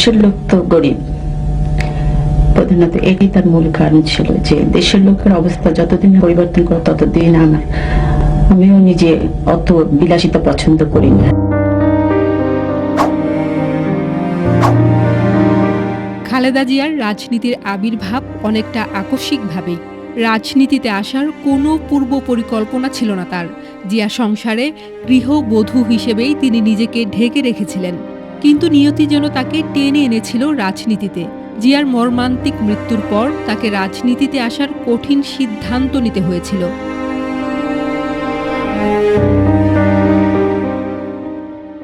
দেশের লোক তো গরিব। প্রধানত এটি তার মূল কারণ ছিল যে দেশের লোকের অবস্থা যতদিন পরিবর্তন করে ততদিন আমার আমিও নিজে অত বিলাসিতা পছন্দ করি না। খালেদা জিয়ার রাজনীতির আবির্ভাব অনেকটা আকস্মিকভাবেই। রাজনীতিতে আসার কোনো পূর্ব পরিকল্পনা ছিল না তার। জিয়া সংসারে গৃহবধূ হিসেবেই তিনি নিজেকে ঢেকে রেখেছিলেন। কিন্তু নিয়তি যেন তাকে টেনে এনেছিল রাজনীতিতে। জিয়ার মর্মান্তিক মৃত্যুর পর তাকে রাজনীতিতে আসার কঠিন সিদ্ধান্ত নিতে হয়েছিল।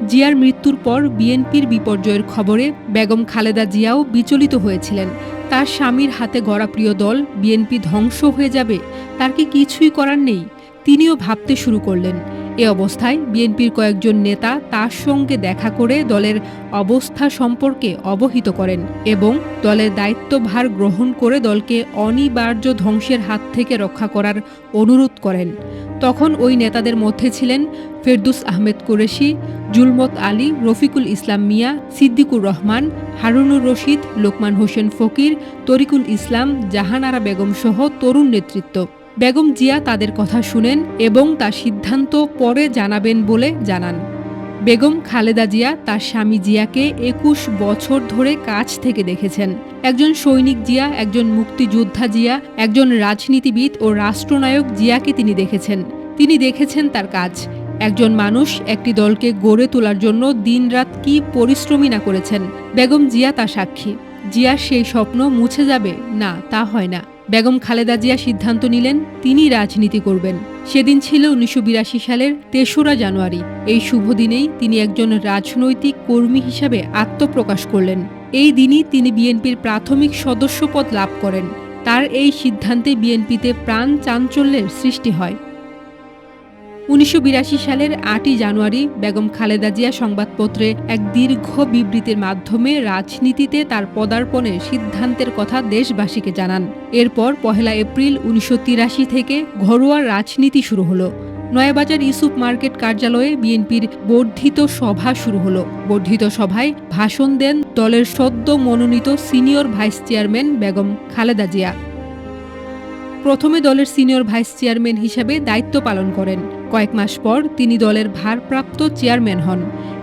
জিয়ার মৃত্যুর পর বিএনপির বিপর্যয়ের খবরে বেগম খালেদা জিয়াও বিচলিত হয়েছিলেন। তার স্বামীর হাতে গড়া প্রিয় দল বিএনপি ধ্বংস হয়ে যাবে, তার কি কিছুই করার নেই? তিনিও ভাবতে শুরু করলেন। এ অবস্থায় বিএনপির কয়েকজন নেতা তার সঙ্গে দেখা করে দলের অবস্থা সম্পর্কে অবহিত করেন এবং দলের দায়িত্বভার গ্রহণ করে দলকে অনিবার্য ধ্বংসের হাত থেকে রক্ষা করার অনুরোধ করেন। তখন ওই নেতাদের মধ্যে ছিলেন ফেরদুস আহমেদ কুরেশি, জুলমত আলী, রফিকুল ইসলাম মিয়া, সিদ্দিকুর রহমান, হারুনুর রশিদ, লোকমান হোসেন ফকির, তরিকুল ইসলাম, জাহানারা বেগম সহ তরুণ নেতৃত্ব। বেগম জিয়া তাদের কথা শুনেন এবং তার সিদ্ধান্ত পরে জানাবেন বলে জানান। বেগম খালেদা জিয়া তার স্বামী জিয়াকে একুশ বছর ধরে কাছ থেকে দেখেছেন। একজন সৈনিক জিয়া, একজন মুক্তিযোদ্ধা জিয়া, একজন রাজনীতিবিদ ও রাষ্ট্রনায়ক জিয়াকে তিনি দেখেছেন। তিনি দেখেছেন তার কাজ। একজন মানুষ একটি দলকে গড়ে তোলার জন্য দিনরাত কি পরিশ্রমী না করেছেন। বেগম জিয়া তা সাক্ষী। জিয়ার সেই স্বপ্ন মুছে যাবে? না, তা হয় না। বেগম খালেদা জিয়া সিদ্ধান্ত নিলেন, তিনি রাজনীতি করবেন। সেদিন ছিল উনিশশো বিরাশি সালের তেসরা জানুয়ারি। এই শুভ দিনেই তিনি একজন রাজনৈতিক কর্মী হিসাবে আত্মপ্রকাশ করলেন। এই দিনই তিনি বিএনপির প্রাথমিক সদস্যপদ লাভ করেন। তার এই সিদ্ধান্তে বিএনপিতে প্রাণ চাঞ্চল্যের সৃষ্টি হয়। উনিশশো বিরাশি সালের আটই জানুয়ারি বেগম খালেদা জিয়া সংবাদপত্রে এক দীর্ঘ বিবৃতির মাধ্যমে রাজনীতিতে তার পদার্পণের সিদ্ধান্তের কথা দেশবাসীকে জানান। এরপর পহেলা এপ্রিল উনিশশো তিরাশি থেকে ঘরোয়া রাজনীতি শুরু হলো। নয়াবাজার ইউসুফ মার্কেট কার্যালয়ে বিএনপির বর্ধিত সভা শুরু হলো। বর্ধিত সভায় ভাষণ দেন দলের সদ্য মনোনীত senior vice chairman Begum Khaleda Zia. প্রথমে দলের সিনিয়র ভাইস চেয়ারম্যান হিসাবে দায়িত্ব পালন করেন। কয়েক মাস পর তিনি দলের ভারপ্রাপ্ত চেয়ারম্যান হন।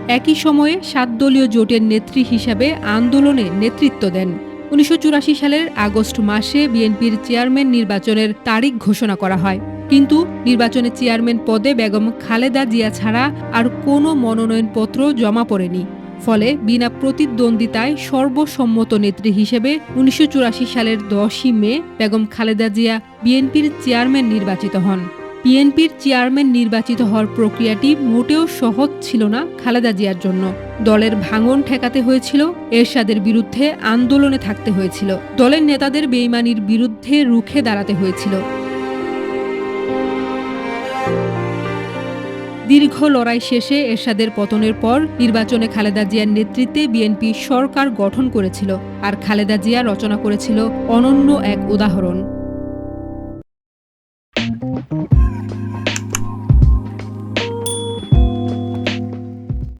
একই সময়ে সাত দলীয় জোটের নেত্রী হিসাবে আন্দোলনে নেতৃত্ব দেন। উনিশশো চুরাশি সালের আগস্ট মাসে বিএনপির চেয়ারম্যান নির্বাচনের তারিখ ঘোষণা করা হয়। কিন্তু নির্বাচনে চেয়ারম্যান পদে বেগম খালেদা জিয়া ছাড়া আর কোনো মনোনয়নপত্র জমা পড়েনি। ফলে বিনা প্রতিদ্বন্দ্বিতায় সর্বসম্মত নেত্রী হিসেবে উনিশশো চুরাশি সালের দশই মে বেগম খালেদা জিয়া বিএনপির চেয়ারম্যান নির্বাচিত হন। বিএনপির চেয়ারম্যান নির্বাচিত হওয়ার প্রক্রিয়াটি মোটেও সহজ ছিল না খালেদা জিয়ার জন্য। দলের ভাঙন ঠেকাতে হয়েছিল, এরশাদের বিরুদ্ধে আন্দোলনে থাকতে হয়েছিল। দলের নেতাদের বেইমানির বিরুদ্ধে রুখে দাঁড়াতে হয়েছিল। দীর্ঘ লড়াই শেষে এরশাদের পতনের পর নির্বাচনে খালেদা জিয়ার নেতৃত্বে বিএনপি সরকার গঠন করেছিল। আর খালেদা জিয়া রচনা করেছিল অনন্য এক উদাহরণ।